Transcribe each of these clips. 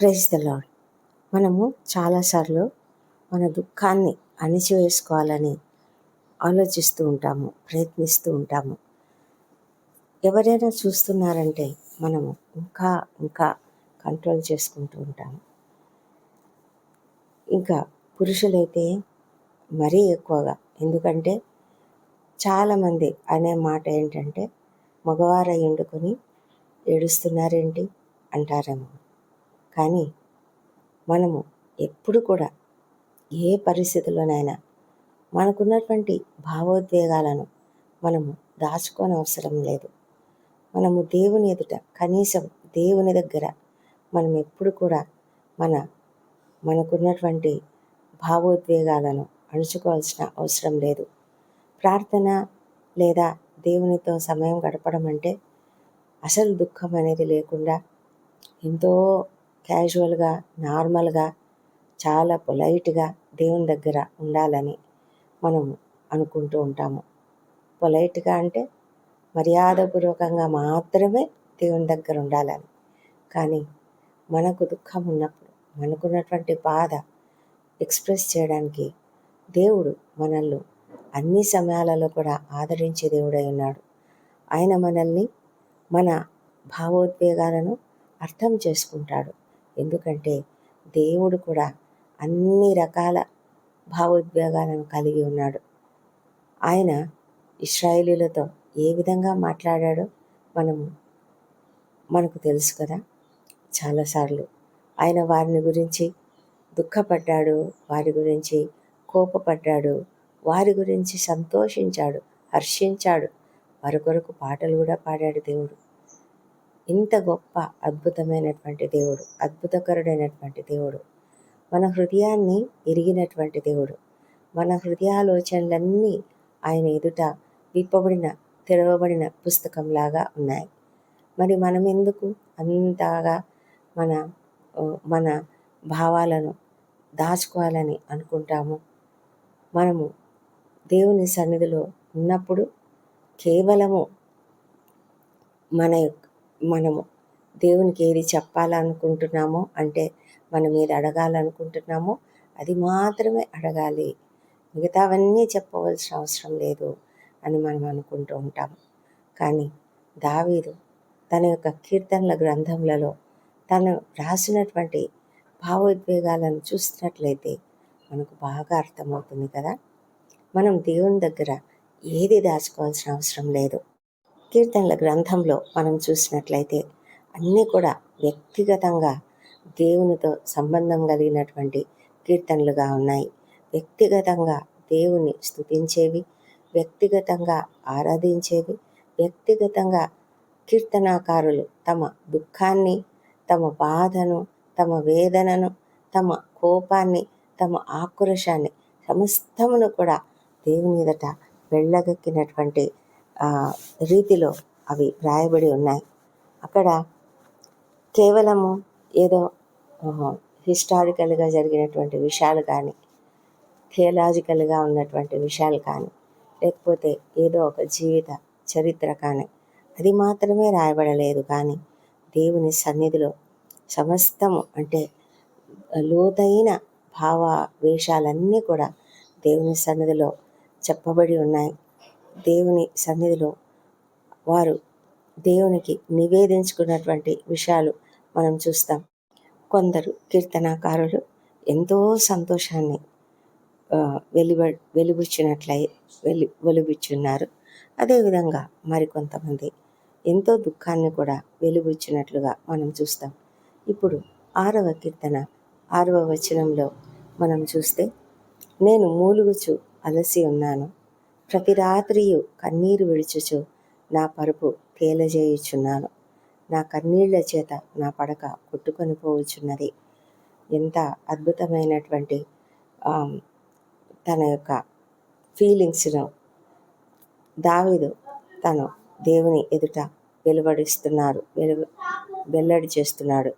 Praise the lord మనము చాలాసార్లు మన దుఃఖాన్ని అణిచివేసుకోవాలని ఆలోచిస్తూ ఉంటాము ప్రయత్నిస్తూ ఉంటాము. ఎవరైనా చూస్తున్నారంటే మనము ఇంకా ఇంకా కంట్రోల్ చేసుకుంటూ ఉంటాము. ఇంకా పురుషులైతే మరీ ఎక్కువగా. ఎందుకంటే చాలామంది అనే మాట ఏంటంటే మగవారై వండుకొని ఏడుస్తున్నారేంటి? అంటారేమో. కానీ మనము ఎప్పుడు కూడా ఏ పరిస్థితుల్లోనైనా మనకున్నటువంటి భావోద్వేగాలను మనము దాచుకోని అవసరం లేదు. మనము దేవుని ఎదుట కనీసం దేవుని దగ్గర మనం ఎప్పుడు కూడా మన మనకున్నటువంటి భావోద్వేగాలను అణుచుకోవాల్సిన అవసరం లేదు. ప్రార్థన లేదా దేవునితో సమయం గడపడం అంటే అసలు దుఃఖం అనేది లేకుండా ఎంతో క్యాజువల్గా నార్మల్గా చాలా పొలైట్గా దేవుని దగ్గర ఉండాలని మనం అనుకుంటూ ఉంటాము. పొలైట్గా అంటే మర్యాదపూర్వకంగా మాత్రమే దేవుని దగ్గర ఉండాలని. కానీ మనకు దుఃఖం ఉన్నప్పుడు మనకున్నటువంటి బాధ ఎక్స్ప్రెస్ చేయడానికి దేవుడు మనల్ని అన్ని సమయాలలో కూడా ఆదరించే దేవుడై ఉన్నాడు. ఆయన మనల్ని మన భావోద్వేగాలను అర్థం చేసుకుంటాడు. ఎందుకంటే దేవుడు కూడా అన్ని రకాల భావోద్వేగాలను కలిగి ఉన్నాడు. ఆయన ఇస్రాయేలీలతో ఏ విధంగా మాట్లాడాడో మనము మనకు తెలుసు కదా. చాలాసార్లు ఆయన వారిని గురించి దుఃఖపడ్డాడు వారి గురించి కోపపడ్డాడు వారి గురించి సంతోషించాడు హర్షించాడు. వారి కొరకు పాటలు కూడా పాడాడు దేవుడు. ఇంత గొప్ప అద్భుతమైనటువంటి దేవుడు అద్భుతకరుడైనటువంటి దేవుడు. మన హృదయాన్ని ఎరిగినటువంటి దేవుడు. మన హృదయాలోచనలన్నీ ఆయన ఎదుట విప్పబడిన తెరవబడిన పుస్తకంలాగా ఉన్నాయి. మరి మనం ఎందుకు అంతగా మన మన భావాలను దాచుకోవాలని అనుకుంటాము? మనము దేవుని సన్నిధిలో ఉన్నప్పుడు కేవలము మన మనము దేవునికి ఏది చెప్పాలనుకుంటున్నామో అంటే మనం ఏది అడగాలనుకుంటున్నామో అది మాత్రమే అడగాలి. మిగతావన్నీ చెప్పవలసిన అవసరం లేదు అని మనం అనుకుంటూ ఉంటాము కానీ దావీదు తన యొక్క కీర్తనల గ్రంథములలో తను రాసినటువంటి భావోద్వేగాలను చూసినట్లయితే మనకు బాగా అర్థమవుతుంది కదా. మనం దేవుని దగ్గర ఏది దాచుకోవాల్సిన అవసరం లేదు. కీర్తనల గ్రంథంలో మనం చూసినట్లయితే అన్నీ కూడా వ్యక్తిగతంగా దేవునితో సంబంధం కలిగినటువంటి కీర్తనలుగా ఉన్నాయి. వ్యక్తిగతంగా దేవుని స్థుతించేవి వ్యక్తిగతంగా ఆరాధించేవి వ్యక్తిగతంగా కీర్తనాకారులు తమ దుఃఖాన్ని తమ బాధను తమ వేదనను తమ కోపాన్ని తమ ఆక్రోశాన్ని సమస్తమును కూడా దేవుని ఎదుట వెళ్ళగక్కినటువంటి రీతిలో అవి వ్రాయబడి ఉన్నాయి. అక్కడ కేవలము ఏదో హిస్టారికల్గా జరిగినటువంటి విషయాలు కానీ థియలాజికల్గా ఉన్నటువంటి విషయాలు కానీ లేకపోతే ఏదో ఒక జీవిత చరిత్ర కానీ అది మాత్రమే రాయబడలేదు. కానీ దేవుని సన్నిధిలో సమస్తము అంటే లోతైన భావ వేషాలన్నీ కూడా దేవుని సన్నిధిలో చెప్పబడి ఉన్నాయి. దేవుని సన్నిధిలో వారు దేవునికి నివేదించుకున్నటువంటి విషయాలు మనం చూస్తాం. కొందరు కీర్తనాకారులు ఎంతో సంతోషాన్ని వెలువ వెలుబుచ్చినట్లయి వెలి వెలుబుచ్చున్నారు. అదేవిధంగా మరికొంతమంది ఎంతో దుఃఖాన్ని కూడా వెలుబుచ్చినట్లుగా మనం చూస్తాం. ఇప్పుడు ఆరవ కీర్తన ఆరవ వచనంలో మనం చూస్తే నేను మూలుగుచు అలసి ఉన్నాను. ప్రతి రాత్రియు కన్నీరు విడుచుచు నా పరుపు తేలజేయుచున్నాను. నా కన్నీళ్ళ చేత నా పడక కొట్టుకొని పోవచ్చున్నది ఎంత అద్భుతమైనటువంటి తన యొక్క ఫీలింగ్స్ను దావిదు తను దేవుని ఎదుట వెలువడిస్తున్నారు వెలువ వెల్లడి చేస్తున్నాడు.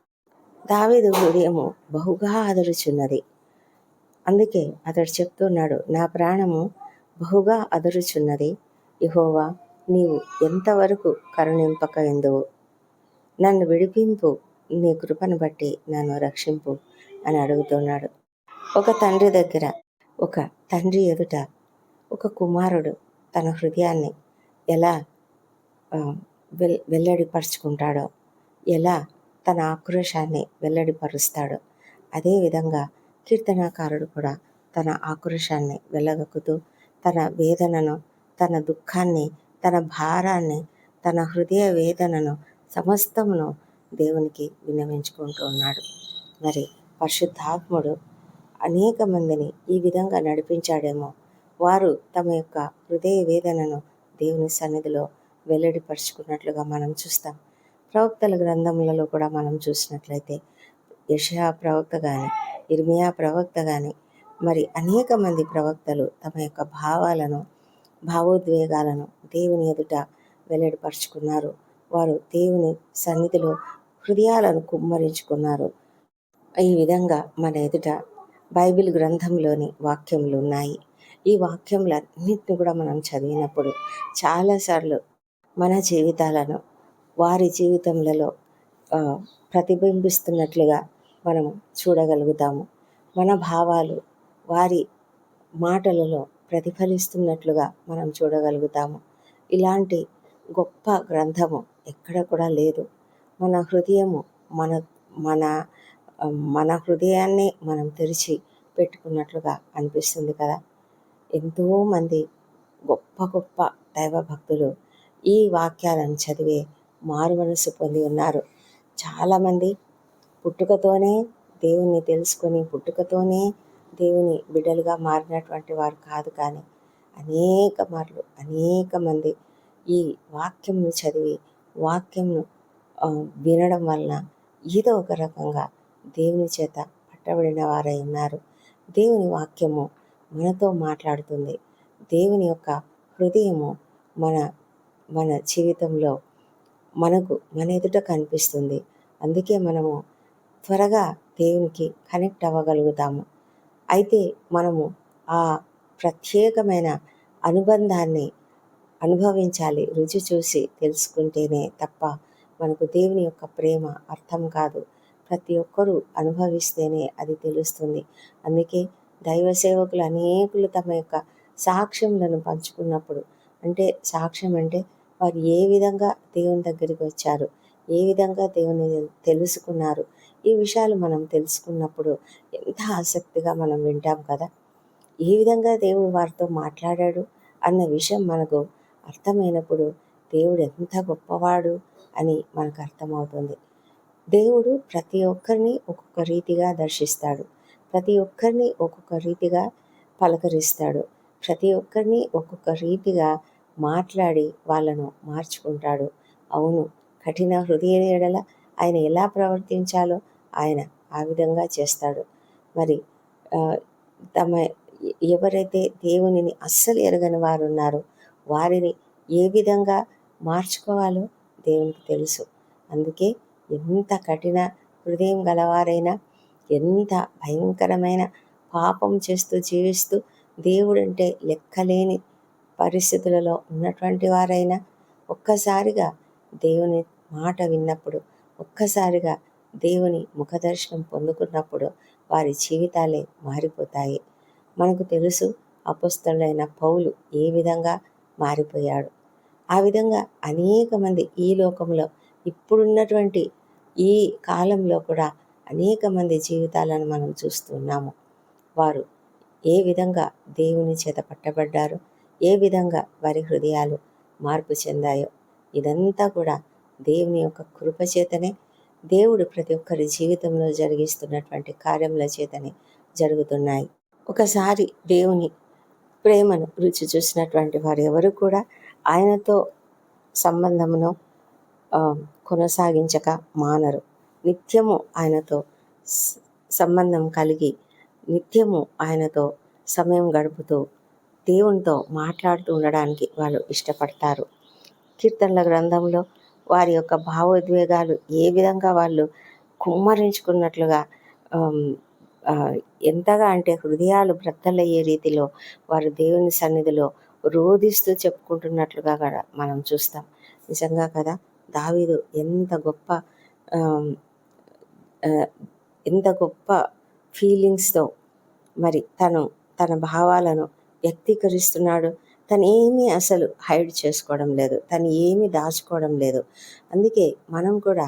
దావిదు హృదయము బహుగా అదరుచున్నది అందుకే అతడు చెప్తున్నాడు నా ప్రాణము బహుగా అదరుచున్నది. ఇహోవా నీవు ఎంతవరకు కరుణింపక ఎందువు? నన్ను విడిపింపు నీ కృపను బట్టి నన్ను రక్షింపు అని అడుగుతున్నాడు. ఒక తండ్రి దగ్గర ఒక తండ్రి ఎదుట ఒక కుమారుడు తన హృదయాన్ని ఎలా వెల్ వెల్లడిపరుచుకుంటాడో ఎలా తన ఆక్రోశాన్ని వెల్లడిపరుస్తాడో అదేవిధంగా కీర్తనాకారుడు కూడా తన ఆక్రోశాన్ని వెళ్ళగక్కుతూ తన వేదనను తన దుఃఖాన్ని తన భారాన్ని తన హృదయ వేదనను సమస్తమును దేవునికి విన్నవించుకుంటూ ఉన్నాడు. మరి పరిశుద్ధాత్ముడు అనేక మందిని ఈ విధంగా నడిపించాడేమో. వారు తమ యొక్క హృదయ వేదనను దేవుని సన్నిధిలో వెల్లడిపరుచుకున్నట్లుగా మనం చూస్తాం. ప్రవక్తల గ్రంథములలో కూడా మనం చూసినట్లయితే యషయా ప్రవక్త కానీ ఇర్మియా ప్రవక్త కానీ మరి అనేక మంది ప్రవక్తలు తమ యొక్క భావాలను భావోద్వేగాలను దేవుని ఎదుట వెల్లడిపరుచుకున్నారు. వారు దేవుని సన్నిధిలో హృదయాలను కుమ్మరించుకున్నారు. ఈ విధంగా మన ఎదుట బైబిల్ గ్రంథంలోని వాక్యములు ఉన్నాయి. ఈ వాక్యములన్నింటిని కూడా మనం చదివినప్పుడు చాలాసార్లు మన జీవితాలను వారి జీవితములలో ప్రతిబింబిస్తున్నట్లుగా మనం చూడగలుగుతాము. మన భావాలు వారి మాటలలో ప్రతిఫలిస్తున్నట్లుగా మనం చూడగలుగుతాము. ఇలాంటి గొప్ప గ్రంథము ఎక్కడ కూడా లేదు. మన హృదయము మన మన మన హృదయాన్ని మనం తెరిచి పెట్టుకున్నట్లుగా అనిపిస్తుంది కదా. ఎంతోమంది గొప్ప గొప్ప దైవ భక్తులు ఈ వాక్యాలను చదివే మారు మనసు పొంది ఉన్నారు. చాలామంది పుట్టుకతోనే దేవుణ్ణి తెలుసుకొని పుట్టుకతోనే దేవుని బిడ్డలుగా మారినటువంటి వారు కాదు కానీ అనేక మార్లు అనేక మంది ఈ వాక్యంను చదివి వాక్యంను వినడం వలన ఏదో ఒక రకంగా దేవుని చేత పట్టబడిన వారై ఉన్నారు. దేవుని వాక్యము మనతో మాట్లాడుతుంది. దేవుని యొక్క హృదయము మన మన జీవితంలో మనకు మన ఎదుట కనిపిస్తుంది. అందుకే మనము త్వరగా దేవునికి కనెక్ట్ అవ్వగలుగుతాము. అయితే మనము ఆ ప్రత్యేకమైన అనుబంధాన్ని అనుభవించాలి రుచి చూసి తెలుసుకుంటేనే తప్ప మనకు దేవుని యొక్క ప్రేమ అర్థం కాదు. ప్రతి ఒక్కరూ అనుభవిస్తేనే అది తెలుస్తుంది. అందుకే దైవ సేవకులు అనేకులు తమ యొక్క సాక్ష్యములను పంచుకున్నప్పుడు అంటే సాక్ష్యం అంటే వారు ఏ విధంగా దేవుని దగ్గరికి వచ్చారు ఏ విధంగా దేవుని తెలుసుకున్నారు ఈ విషయాలు మనం తెలుసుకున్నప్పుడు ఎంత ఆసక్తిగా మనం వింటాం కదా? ఏ విధంగా దేవుడు వారితో మాట్లాడాడు అన్న విషయం మనకు అర్థమైనప్పుడు దేవుడు ఎంత గొప్పవాడు అని మనకు అర్థమవుతుంది. దేవుడు ప్రతి ఒక్కరిని ఒక్కొక్క రీతిగా దర్శిస్తాడు. ప్రతి ఒక్కరిని ఒక్కొక్క రీతిగా పలకరిస్తాడు. ప్రతి ఒక్కరిని ఒక్కొక్క రీతిగా మాట్లాడి వాళ్ళను మార్చుకుంటాడు. అవును కఠిన హృదయ ఎడల ఆయన ఎలా ప్రవర్తించాలో ఆయన ఆ విధంగా చేస్తాడు. మరి తమ ఎవరైతే దేవునిని అస్సలు ఎరగని వారు ఉన్నారో వారిని ఏ విధంగా మార్చుకోవాలో దేవునికి తెలుసు. అందుకే ఎంత కఠిన హృదయం గలవారైనా ఎంత భయంకరమైన పాపం చేస్తూ జీవిస్తూ దేవుడంటే లెక్కలేని పరిస్థితులలో ఉన్నటువంటి వారైనా ఒక్కసారిగా దేవుని మాట విన్నప్పుడు ఒక్కసారిగా దేవుని ముఖదర్శనం పొందుకున్నప్పుడు వారి జీవితాలే మారిపోతాయి. మనకు తెలుసు అపస్తులైన పౌలు ఏ విధంగా మారిపోయాడు. ఆ విధంగా అనేక మంది ఈ లోకంలో ఇప్పుడున్నటువంటి ఈ కాలంలో కూడా అనేక మంది జీవితాలను మనం చూస్తున్నాము వారు ఏ విధంగా దేవుని చేత పట్టబడ్డారు? ఏ విధంగా వారి హృదయాలు మార్పు చెందాయో? ఇదంతా కూడా దేవుని యొక్క కృప చేతనే దేవుడు ప్రతి ఒక్కరి జీవితంలో జరిగిస్తున్నటువంటి కార్యముల చేతనే జరుగుతున్నాయి. ఒకసారి దేవుని ప్రేమను రుచి చూసినటువంటి వారు ఎవరు కూడా ఆయనతో సంబంధమును కొనసాగించక మానరు. నిత్యము ఆయనతో సంబంధం కలిగి నిత్యము ఆయనతో సమయం గడుపుతూ దేవునితో మాట్లాడుతూ ఉండడానికి వాళ్ళు ఇష్టపడతారు. కీర్తనల గ్రంథంలో వారి యొక్క భావోద్వేగాలు ఏ విధంగా వాళ్ళు కుమ్మరించుకున్నట్లుగా ఎంతగా అంటే హృదయాలు బ్రద్దలయ్యే రీతిలో వారు దేవుని సన్నిధిలో రోధిస్తూ చెప్పుకుంటున్నట్లుగా కూడా మనం చూస్తాం. నిజంగా కదా? దావీదు ఎంత గొప్ప ఎంత గొప్ప ఫీలింగ్స్తో మరి తను తన భావాలను వ్యక్తీకరిస్తున్నాడు. తను ఏమీ అసలు హైడ్ చేసుకోవడం లేదు. తను ఏమీ దాచుకోవడం లేదు. అందుకే మనం కూడా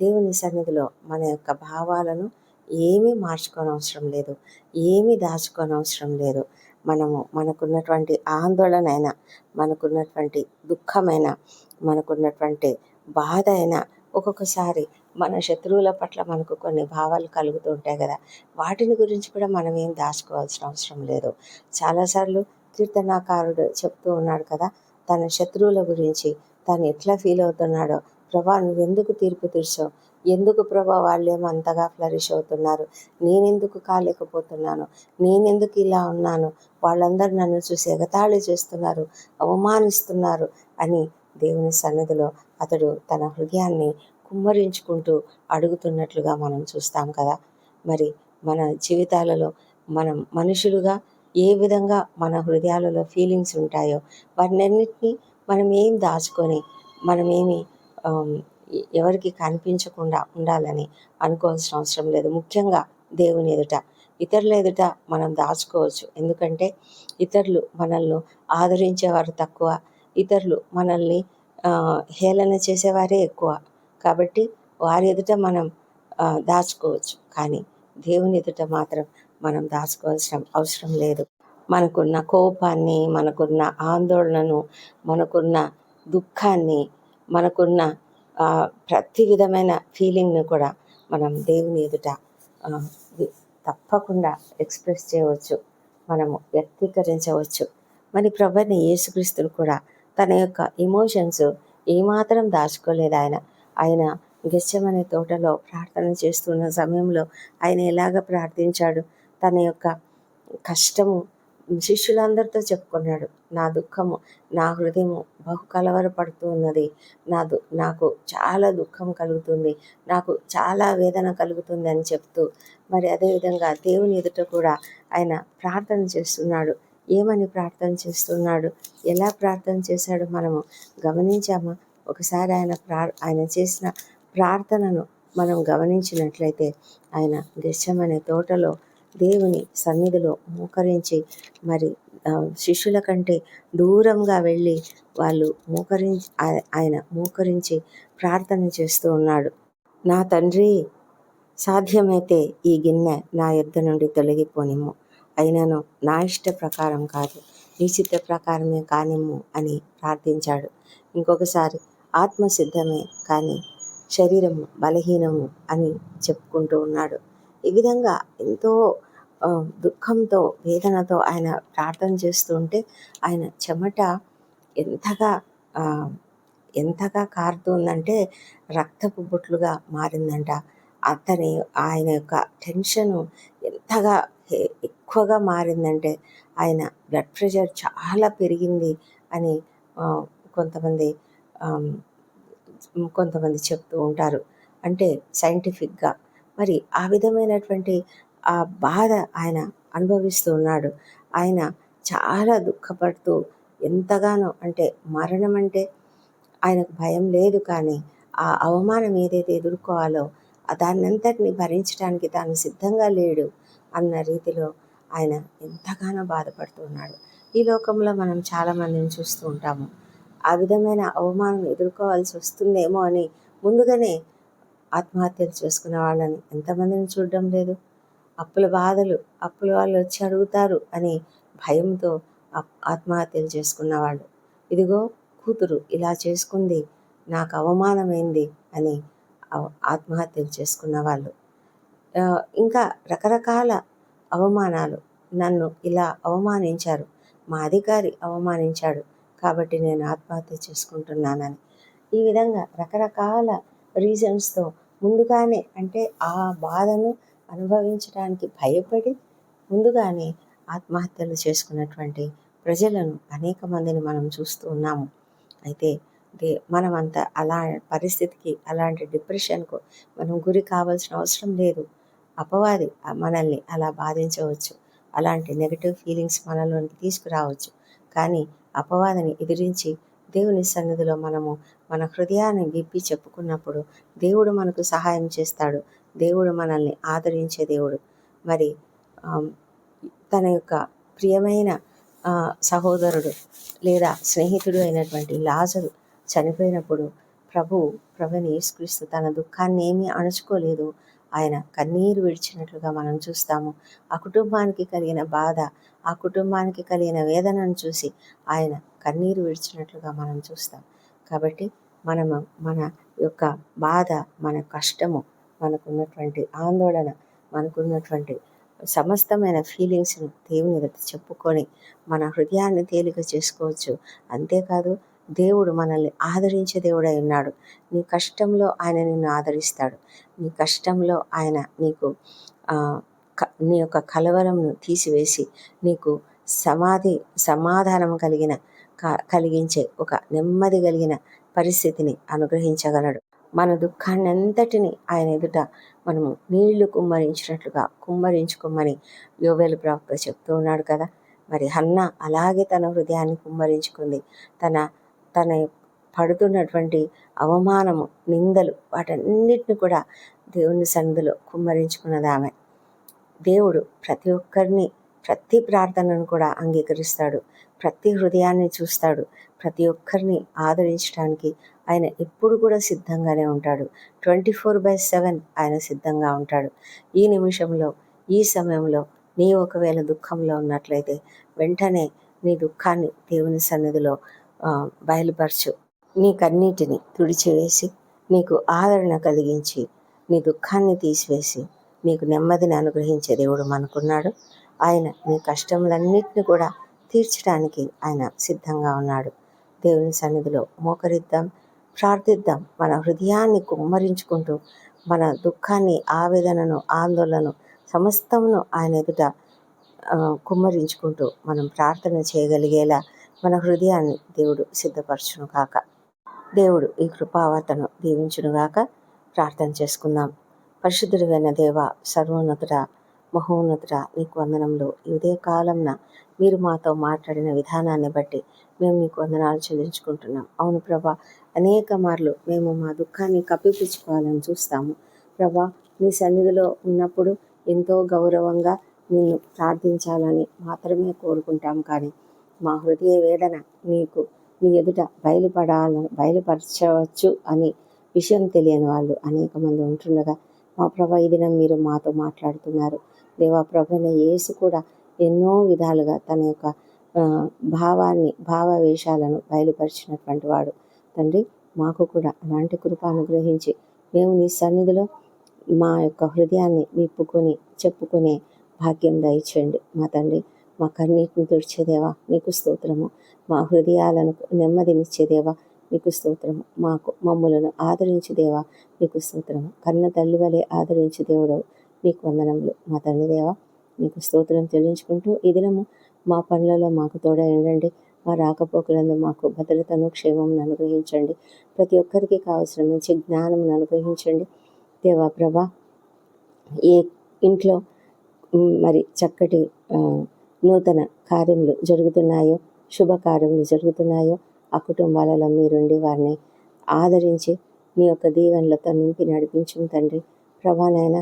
దేవుని సన్నిధిలో మన యొక్క భావాలను ఏమీ మార్చుకోని అవసరం లేదు. ఏమీ దాచుకోని అవసరం లేదు. మనము మనకున్నటువంటి ఆందోళన అయినా మనకున్నటువంటి దుఃఖమైన మనకున్నటువంటి బాధ అయినా ఒక్కొక్కసారి మన శత్రువుల పట్ల మనకు కొన్ని భావాలు కలుగుతూ ఉంటాయి కదా. వాటిని గురించి కూడా మనం ఏం దాచుకోవాల్సిన అవసరం లేదు. చాలాసార్లు కీర్తనాకారుడు చెప్తూ ఉన్నాడు కదా తన శత్రువుల గురించి తను ఎట్లా ఫీల్ అవుతున్నాడో. ప్రభా నువ్వెందుకు తీర్పు తీర్చావు? ఎందుకు ప్రభా వాళ్ళేమో అంతగా ఫ్లరిష్ అవుతున్నారు? నేనెందుకు కాలేకపోతున్నాను? నేనెందుకు ఇలా ఉన్నాను? వాళ్ళందరూ నన్ను చూసి ఎగతాళి చేస్తున్నారు అవమానిస్తున్నారు అని దేవుని సన్నిధిలో అతడు తన హృదయాన్ని కుమ్మరించుకుంటూ అడుగుతున్నట్లుగా మనం చూస్తాం కదా. మరి మన జీవితాలలో మనం మనుషులుగా ఏ విధంగా మన హృదయాలలో ఫీలింగ్స్ ఉంటాయో వాటినన్నిటినీ మనం ఏం దాచుకొని మనమేమి ఎవరికి కనిపించకుండా ఉండాలని అనుకోవాల్సిన అవసరం లేదు. ముఖ్యంగా దేవుని ఎదుట. ఇతరుల ఎదుట మనం దాచుకోవచ్చు. ఎందుకంటే ఇతరులు మనల్ని ఆదరించేవారు తక్కువ. ఇతరులు మనల్ని హేళన చేసేవారే ఎక్కువ. కాబట్టి వారి ఎదుట మనం దాచుకోవచ్చు. కానీ దేవుని ఎదుట మాత్రం మనం దాచుకోవాల్సిన అవసరం లేదు. మనకున్న కోపాన్ని మనకున్న ఆందోళనను మనకున్న దుఃఖాన్ని మనకున్న ప్రతి విధమైన ఫీలింగ్ను కూడా మనం దేవుని ఎదుట తప్పకుండా ఎక్స్ప్రెస్ చేయవచ్చు. మనము వ్యక్తీకరించవచ్చు. మరి ప్రభుని యేసుక్రీస్తులు కూడా తన యొక్క ఎమోషన్స్ ఏమాత్రం దాచుకోలేదు ఆయన. ఆయన గెచ్చమనే తోటలో ప్రార్థన చేస్తున్న సమయంలో ఆయన ఎలాగ ప్రార్థించాడు? తన యొక్క కష్టము శిష్యులందరితో చెప్పుకున్నాడు. నా దుఃఖము నా హృదయము బహు కలవరపడుతూ ఉన్నది. నా దు నాకు చాలా దుఃఖం కలుగుతుంది. నాకు చాలా వేదన కలుగుతుంది అని చెప్తూ మరి అదేవిధంగా దేవుని ఎదుట కూడా ఆయన ప్రార్థన చేస్తున్నాడు. ఏమని ప్రార్థన చేస్తున్నాడు? ఎలా ప్రార్థన చేశాడు మనము గమనించామా? ఒకసారి ఆయన ప్రా ఆయన చేసిన ప్రార్థనను మనం గమనించినట్లయితే ఆయన గెచ్చమనే తోటలో దేవుని సన్నిధిలో మోకరించి మరి శిష్యుల కంటే దూరంగా వెళ్ళి వాళ్ళు మోకరించి ఆయ- ఆయన మోకరించి ప్రార్థన చేస్తూ ఉన్నాడు. నా తండ్రి సాధ్యమైతే ఈ గిన్నె నా యొద్ద నుండి తొలగిపోనిమ్ము. అయినను నా ఇష్ట ప్రకారం కాదు నీ చిత్త ప్రకారమే కానిమ్ము అని ప్రార్థించాడు. ఇంకొకసారి ఆత్మ సిద్ధమే కానీ శరీరము బలహీనము అని చెప్పుకుంటూ ఉన్నాడు. ఈ విధంగా ఎంతో దుఃఖంతో వేదనతో ఆయన ప్రార్థన చేస్తూ ఉంటే ఆయన చెమట ఎంతగా ఎంతగా కారుతుందంటే రక్తపు బొట్లుగా మారిందంట. అతని ఆయన యొక్క టెన్షను ఎంతగా ఎక్కువగా మారిందంటే ఆయన బ్లడ్ ప్రెషర్ చాలా పెరిగింది అని కొంతమంది కొంతమంది చెప్తూ ఉంటారు. అంటే సైంటిఫిక్గా మరి ఆ విధమైనటువంటి ఆ బాధ ఆయన అనుభవిస్తూ ఉన్నాడు. ఆయన చాలా దుఃఖపడుతూ ఎంతగానో అంటే మరణం అంటే ఆయనకు భయం లేదు కానీ ఆ అవమానం ఏదైతే ఎదుర్కోవాలో దాన్నంతటిని భరించడానికి తాను సిద్ధంగా లేడు అన్న రీతిలో ఆయన ఎంతగానో బాధపడుతున్నాడు ఈ లోకంలో మనం చాలామందిని చూస్తూ ఉంటాము. ఆ విధమైన అవమానం ఎదుర్కోవాల్సి వస్తుందేమో అని ముందుగానే ఆత్మహత్యలు చేసుకునే వాళ్ళని ఎంతమందిని చూడడం లేదు? అప్పుల బాధలు అప్పుల వాళ్ళు వచ్చి అడుగుతారు అని భయంతో ఆత్మహత్యలు చేసుకున్న వాళ్ళు. ఇదిగో కూతురు ఇలా చేసుకుంది నాకు అవమానమైంది అని అవ- ఆత్మహత్యలు చేసుకున్న వాళ్ళు. ఇంకా రకరకాల అవమానాలు. నన్ను ఇలా అవమానించారు. మా అధికారి అవమానించాడు కాబట్టి నేను ఆత్మహత్య చేసుకుంటున్నానని. ఈ విధంగా రకరకాల రీజన్స్తో ముందుగానే అంటే ఆ బాధను అనుభవించడానికి భయపడి ముందుగానే ఆత్మహత్యలు చేసుకున్నటువంటి ప్రజలను అనేక మందిని మనం చూస్తూ ఉన్నాము. అయితే దే మనమంతా అలా పరిస్థితికి అలాంటి డిప్రెషన్కు మనం గురి కావాల్సిన అవసరం లేదు. అపవాది మనల్ని అలా బాధించవచ్చు. అలాంటి నెగటివ్ ఫీలింగ్స్ మనలోనికి తీసుకురావచ్చు. కానీ అపవాదిని ఎదిరించి దేవుని సన్నిధిలో మనము మన హృదయాన్ని విప్పి చెప్పుకున్నప్పుడు దేవుడు మనకు సహాయం చేస్తాడు. దేవుడు మనల్ని ఆదరించే దేవుడు. మరి తన యొక్క ప్రియమైన సహోదరుడు లేదా స్నేహితుడు అయినటువంటి లాజరు చనిపోయినప్పుడు ప్రభు ప్రభుని యేసుక్రీస్తు తన దుఃఖాన్ని ఏమీ అణుచుకోలేదు. ఆయన కన్నీరు విడిచినట్లుగా మనం చూస్తాము. ఆ కుటుంబానికి కలిగిన బాధ ఆ కుటుంబానికి కలిగిన వేదనను చూసి ఆయన కన్నీరు విడిచినట్లుగా మనం చూస్తాం. కాబట్టి మనము మన యొక్క బాధ మన కష్టము మనకున్నటువంటి ఆందోళన మనకున్నటువంటి సమస్తమైన ఫీలింగ్స్ను దేవుని ఎదుట చెప్పుకొని మన హృదయాన్ని తేలిక చేసుకోవచ్చు. అంతేకాదు దేవుడు మనల్ని ఆదరించే దేవుడై ఉన్నాడు. నీ కష్టంలో ఆయన నిన్ను ఆదరిస్తాడు. నీ కష్టంలో ఆయన నీకు నీ యొక్క కలవరంను తీసివేసి నీకు సమాధి సమాధానం కలిగిన కలిగించే ఒక నెమ్మది కలిగిన పరిస్థితిని అనుగ్రహించగలడు. మన దుఃఖాన్నంతటిని ఆయన ఎదుట మనము నీళ్ళు కుమ్మరించినట్లుగా కుమ్మరించుకోమని యోవేలు ప్రవక్త చెప్తూ ఉన్నాడు కదా. మరి హన్న అలాగే తన హృదయాన్ని కుమ్మరించుకుంది. తన తన పడుతున్నటువంటి అవమానము నిందలు వాటన్నిటిని కూడా దేవుని సన్నిధిలో కుమ్మరించుకున్నది ఆమె. దేవుడు ప్రతి ఒక్కరిని ప్రతి ప్రార్థనను కూడా అంగీకరిస్తాడు. ప్రతి హృదయాన్ని చూస్తాడు. ప్రతి ఒక్కరిని ఆదరించడానికి ఆయన ఎప్పుడు కూడా సిద్ధంగానే ఉంటాడు. ట్వంటీ ఫోర్ బై సెవెన్ ఆయన సిద్ధంగా ఉంటాడు. ఈ నిమిషంలో ఈ సమయంలో నీ ఒకవేళ దుఃఖంలో ఉన్నట్లయితే వెంటనే నీ దుఃఖాన్ని దేవుని సన్నిధిలో బయలుపరచు. నీ కన్నీటిని తుడిచివేసి నీకు ఆదరణ కలిగించి నీ దుఃఖాన్ని తీసివేసి నీకు నెమ్మదిని అనుగ్రహించే దేవుడు మనకున్నాడు. ఆయన నీ కష్టములన్నింటినీ కూడా తీర్చడానికి ఆయన సిద్ధంగా ఉన్నాడు. దేవుని సన్నిధిలో మోకరిద్దాం ప్రార్థిద్దాం. మన హృదయాన్ని కుమ్మరించుకుంటూ మన దుఃఖాన్ని ఆవేదనను ఆందోళనను సమస్తమును ఆయన ఎదుట కుమ్మరించుకుంటూ మనం ప్రార్థన చేయగలిగేలా మన హృదయాన్ని దేవుడు సిద్ధపరచును కాక దేవుడు ఈ కృపావతను దీవించునుగాక ప్రార్థన చేసుకుందాం. పరిశుద్ధుడైన దేవ సర్వోన్నతుడ మహోన్నతుడ నీకు వందనంలో ఇదే కాలంన మీరు మాతో మాట్లాడిన విధానాన్ని బట్టి మేము నీకు వందనాలు చెల్లించుకుంటున్నాం. అవును ప్రభా అనేక మార్లు మేము మా దుఃఖాన్ని కప్పిపుచ్చుకోవాలని చూస్తాము. ప్రభా నీ సన్నిధిలో ఉన్నప్పుడు ఎంతో గౌరవంగా నిన్ను ప్రార్థించాలని మాత్రమే కోరుకుంటాం కానీ మా హృదయ వేదన నీకు నీ ఎదుట బయలుపడాలని బయలుపరచవచ్చు అని విషయం తెలియని వాళ్ళు అనేక మంది ఉంటుండగా మా ప్రభ ఈ దినం మీరు మాతో మాట్లాడుతున్నారు. దేవా ప్రభైన యేసు కూడా ఎన్నో విధాలుగా తన యొక్క భావాన్ని భావవేషాలను బయలుపరిచినటువంటి వాడు. తండ్రి మాకు కూడా అలాంటి కృప అనుగ్రహించి మేము నీ సన్నిధిలో మా యొక్క హృదయాన్ని నిప్పుకొని చెప్పుకునే భాగ్యం దయచేయండి. మా తండ్రి మా కన్నీటిని తుడిచేదేవా నీకు స్తోత్రము. మా హృదయాలను నెమ్మదినిచ్చేదేవా నీకు స్తోత్రము. మాకు మమ్ములను ఆదరించేదేవా నీకు స్తోత్రము. కన్న తల్లి వలె ఆదరించి దేవుడు నీకు వందనములు. మా తండ్రి దేవా నీకు స్తోత్రం చెల్లించుకుంటూ ఈ దినము మా పనులలో మాకు తోడ ఏంటండి మా రాకపోకలందు మాకు భద్రతను క్షేమం అనుగ్రహించండి. ప్రతి ఒక్కరికి కావాల్సిన మంచి జ్ఞానంను అనుగ్రహించండి. దేవా ప్రభా ఏ ఇంట్లో మరి చక్కటి నూతన కార్యములు జరుగుతున్నాయో శుభకార్యములు జరుగుతున్నాయో ఆ కుటుంబాలలో మీరుండి వారిని ఆదరించి మీ యొక్క దీవెనలతో నింపి నడిపించిన తండ్రి. ప్రభానైనా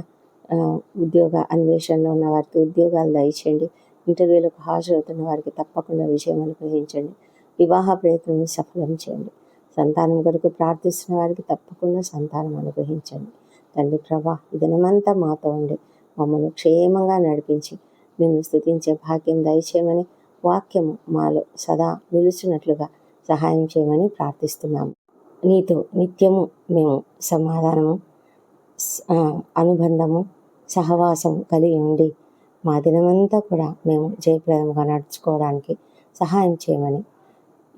ఉద్యోగ అన్వేషణలో ఉన్న వారికి ఉద్యోగాలు దయచేయండి. ఇంటర్వ్యూలకు హాజరవుతున్న వారికి తప్పకుండా విజయం అనుగ్రహించండి. వివాహ ప్రయత్నం సఫలం చేయండి. సంతానం కొరకు ప్రార్థిస్తున్న వారికి తప్పకుండా సంతానం అనుగ్రహించండి. తండ్రి ప్రభా ఈ దినమంతా మాతో ఉండి మమ్మల్ని క్షేమంగా నడిపించి నిన్ను స్థుతించే భాగ్యం దయచేయమని వాక్యము మాలో సదా నిలుచున్నట్లుగా సహాయం చేయమని ప్రార్థిస్తున్నాము. నీతో నిత్యము మేము సమాధానము అనుబంధము సహవాసం కలిగి ఉండి మా దినమంతా కూడా మేము జయప్రదంగా నడుచుకోవడానికి సహాయం చేయమని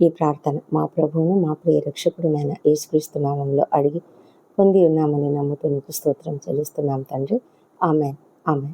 ఈ ప్రార్థన మా ప్రభువును మా ప్రియ రక్షకుడునైన యేసుక్రీస్తు నామంలో అడిగి పొంది ఉన్నామని నమ్ముతూ నీకు స్తోత్రం చెల్లిస్తున్నాం తండ్రి. ఆమె ఆమె